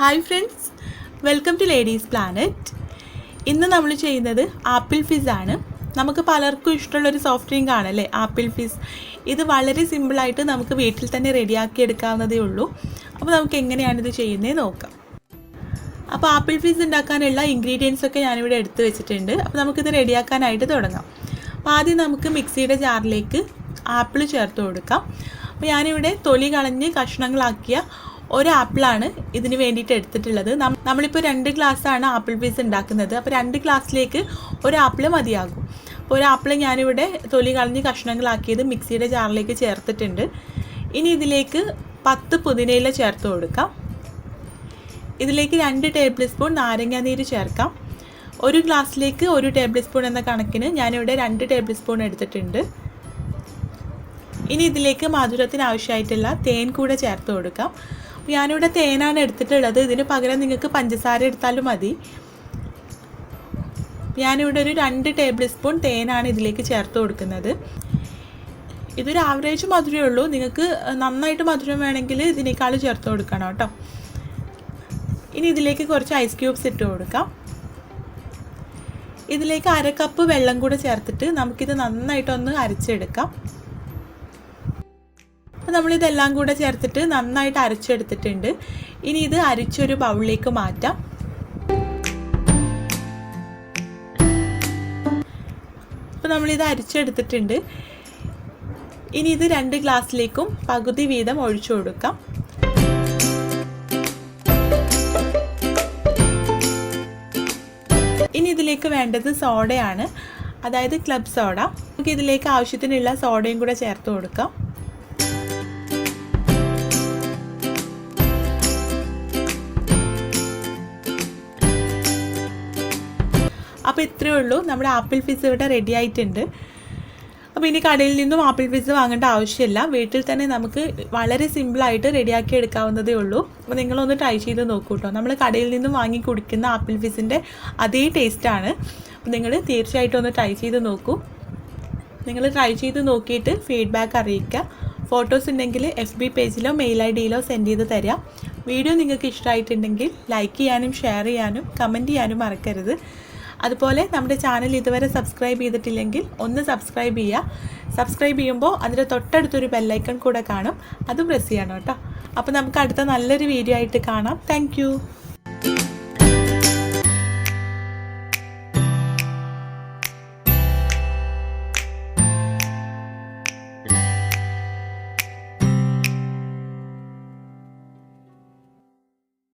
Hi friends welcome to Ladies Planet ഇന്ന് നമ്മൾ ചെയ്യുന്നത് ആപ്പിൾ ഫിസ് ആണ്. നമുക്ക് പലർക്കും ഇഷ്ടമുള്ളൊരു സോഫ്റ്റ് ഡ്രിങ്ക് ആണല്ലേ ആപ്പിൾ ഫിസ് ഇത് വളരെ സിമ്പിളായിട്ട് നമുക്ക് വീട്ടിൽ തന്നെ റെഡിയാക്കി എടുക്കാവുന്നതേ ഉള്ളൂ. അപ്പോൾ നമുക്ക് എങ്ങനെയാണിത് ചെയ്യുന്നത് നോക്കാം. അപ്പോൾ ആപ്പിൾ ഫിസ് ഉണ്ടാക്കാനുള്ള ഇൻഗ്രീഡിയൻസ് ഒക്കെ ഞാനിവിടെ എടുത്തു വെച്ചിട്ടുണ്ട്. അപ്പോൾ നമുക്കിത് റെഡിയാക്കാനായിട്ട് തുടങ്ങാം. അപ്പോൾ ആദ്യം നമുക്ക് മിക്സിയുടെ ജാറിലേക്ക് ആപ്പിൾ ചേർത്ത് കൊടുക്കാം. അപ്പോൾ ഞാനിവിടെ തൊലി കളഞ്ഞ് കഷ്ണങ്ങളാക്കിയ ഒരു ആപ്പിളാണ് ഇതിന് വേണ്ടിയിട്ട് എടുത്തിട്ടുള്ളത്. നമ്മളിപ്പോൾ രണ്ട് ഗ്ലാസ്സാണ് ആപ്പിൾ പീസ് ഉണ്ടാക്കുന്നത്. അപ്പോൾ രണ്ട് ഗ്ലാസ്സിലേക്ക് ഒരു ആപ്പിൾ മതിയാകും. അപ്പോൾ ഒരു ആപ്പിൾ ഞാനിവിടെ തൊലി കളഞ്ഞ് കഷ്ണങ്ങളാക്കിയത് മിക്സിയുടെ ജാറിലേക്ക് ചേർത്തിട്ടുണ്ട്. ഇനി ഇതിലേക്ക് പത്ത് പുതിനയില ചേർത്ത് കൊടുക്കാം. ഇതിലേക്ക് രണ്ട് ടേബിൾ സ്പൂൺ നാരങ്ങാനീര് ചേർക്കാം. ഒരു ഗ്ലാസ്സിലേക്ക് ഒരു ടേബിൾ സ്പൂൺ എന്ന കണക്കിന് ഞാനിവിടെ രണ്ട് ടേബിൾ സ്പൂൺ എടുത്തിട്ടുണ്ട്. ഇനി ഇതിലേക്ക് മധുരത്തിന് ആവശ്യമായിട്ടുള്ള തേൻ കൂടെ ചേർത്ത് കൊടുക്കാം. ഞാനിവിടെ തേനാണ് എടുത്തിട്ടുള്ളത്. ഇതിന് പകരം നിങ്ങൾക്ക് പഞ്ചസാര എടുത്താലും മതി. ഞാനിവിടെ ഒരു രണ്ട് ടേബിൾ സ്പൂൺ തേനാണ് ഇതിലേക്ക് ചേർത്ത് കൊടുക്കുന്നത്. ഇതൊരു ആവറേജ് മധുരമേ ഉള്ളൂ. നിങ്ങൾക്ക് നന്നായിട്ട് മധുരം വേണമെങ്കിൽ ഇതിനേക്കാൾ ചേർത്ത് കൊടുക്കണം കേട്ടോ. ഇനി ഇതിലേക്ക് കുറച്ച് ഐസ് ക്യൂബ്സ് ഇട്ട് കൊടുക്കാം. ഇതിലേക്ക് അര കപ്പ് വെള്ളം കൂടെ ചേർത്തിട്ട് നമുക്കിത് നന്നായിട്ടൊന്ന് അരച്ചെടുക്കാം. അപ്പോൾ നമ്മളിതെല്ലാം കൂടെ ചേർത്തിട്ട് നന്നായിട്ട് അരച്ചെടുത്തിട്ടുണ്ട്. ഇനി ഇത് അരിച്ചൊരു ബൗളിലേക്ക് മാറ്റാം. അപ്പോൾ നമ്മളിത് അരിച്ചെടുത്തിട്ടുണ്ട്. ഇനി ഇത് രണ്ട് ഗ്ലാസ്സിലേക്കും പകുതി വീതം ഒഴിച്ചു കൊടുക്കാം. ഇനി ഇതിലേക്ക് വേണ്ടത് സോഡയാണ്. അതായത് ക്ലബ് സോഡ. നമുക്ക് ഇതിലേക്ക് ആവശ്യത്തിനുള്ള സോഡയും കൂടെ ചേർത്ത് കൊടുക്കാം. അപ്പോൾ ഇത്രയേ ഉള്ളൂ. നമ്മുടെ ആപ്പിൾ ഫിസ് ഇവിടെ റെഡി ആയിട്ടുണ്ട്. അപ്പോൾ ഇനി കടയിൽ നിന്നും ആപ്പിൾ പിസ് വാങ്ങേണ്ട ആവശ്യമില്ല. വീട്ടിൽ തന്നെ നമുക്ക് വളരെ സിമ്പിളായിട്ട് റെഡിയാക്കി എടുക്കാവുന്നതേ ഉള്ളൂ. അപ്പോൾ നിങ്ങളൊന്ന് ട്രൈ ചെയ്ത് നോക്കൂ കേട്ടോ നമ്മൾ കടയിൽ നിന്നും വാങ്ങി കുടിക്കുന്ന ആപ്പിൾ പിസിന്റെ അതേ ടേസ്റ്റാണ് അപ്പോൾ നിങ്ങൾ തീർച്ചയായിട്ടും ഒന്ന് ട്രൈ ചെയ്ത് നോക്കൂ. നിങ്ങൾ ട്രൈ ചെയ്ത് നോക്കിയിട്ട് ഫീഡ്ബാക്ക് അറിയിക്കുക ഫോട്ടോസ് ഉണ്ടെങ്കിൽ എഫ് ബി പേജിലോ മെയിൽ ഐ ഡിയിലോ സെൻഡ് ചെയ്ത് തരാം. വീഡിയോ നിങ്ങൾക്ക് ഇഷ്ടമായിട്ടുണ്ടെങ്കിൽ ലൈക്ക് ചെയ്യാനും ഷെയർ ചെയ്യാനും കമന്റ് ചെയ്യാനും മറക്കരുത്. അതുപോലെ നമ്മുടെ ചാനൽ ഇതുവരെ സബ്സ്ക്രൈബ് ചെയ്തിട്ടില്ലെങ്കിൽ ഒന്ന് സബ്സ്ക്രൈബ് ചെയ്യുക. സബ്സ്ക്രൈബ് ചെയ്യുമ്പോൾ അതിന്റെ തൊട്ടടുത്തൊരു ബെല്ലൈക്കൺ കൂടെ കാണും. അത് പ്രസ് ചെയ്യണം കേട്ടോ. അപ്പോൾ നമുക്ക് അടുത്ത നല്ലൊരു വീഡിയോ ആയിട്ട് കാണാം. താങ്ക്